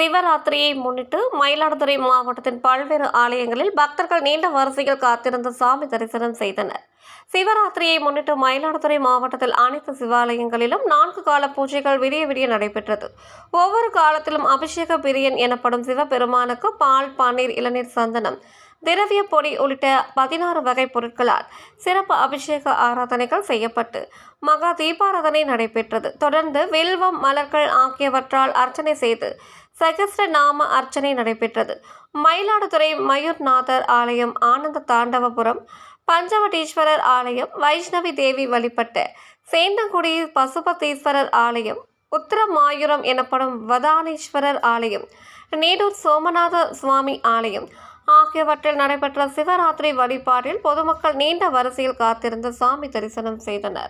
சிவராத்திரியை முன்னிட்டு மயிலாடுதுறை மாவட்டத்தின் பல்வேறு ஆலயங்களில் பக்தர்கள் நீண்ட வரிசையில் காத்திருந்து சாமி தரிசனம் செய்தனர். சிவராத்திரியை முன்னிட்டு மயிலாடுதுறை மாவட்டத்தில் அனைத்து சிவாலயங்களிலும் நான்கு கால பூஜைகள் விடிய விடிய நடைபெற்றது. ஒவ்வொரு காலத்திலும் அபிஷேக பிரியன் எனப்படும் சிவபெருமானுக்கு பால் பன்னீர் இளநீர் சந்தனம் திரவிய பொடி உள்ளிட்ட பதினாறு வகை பொருட்களால் சிறப்பு அபிஷேக ஆராதனைகள் செய்யப்பட்டு மகா தீபாராதனை நடைபெற்றது. தொடர்ந்து வில்வம் மலர்கள் ஆகியவற்றால் அர்ச்சனை செய்து சகஸ்ர நாம அர்ச்சனை நடைபெற்றது. மயிலாடுதுறை மயூர்நாதர் ஆலயம் ஆனந்த தாண்டவபுரம் பஞ்சவடீஸ்வரர் ஆலயம் வைஷ்ணவி தேவி வழிபட்ட சேந்தங்குடி பசுபதீஸ்வரர் ஆலயம் உத்தரமாயுரம் எனப்படும் வதானேஸ்வரர் ஆலயம் நீடூர் சோமநாத சுவாமி ஆலயம் ஆகியவற்றில் நடைபெற்ற சிவராத்திரி வழிபாட்டில் பொதுமக்கள் நீண்ட வரிசையில் காத்திருந்து சாமி தரிசனம் செய்தனர்.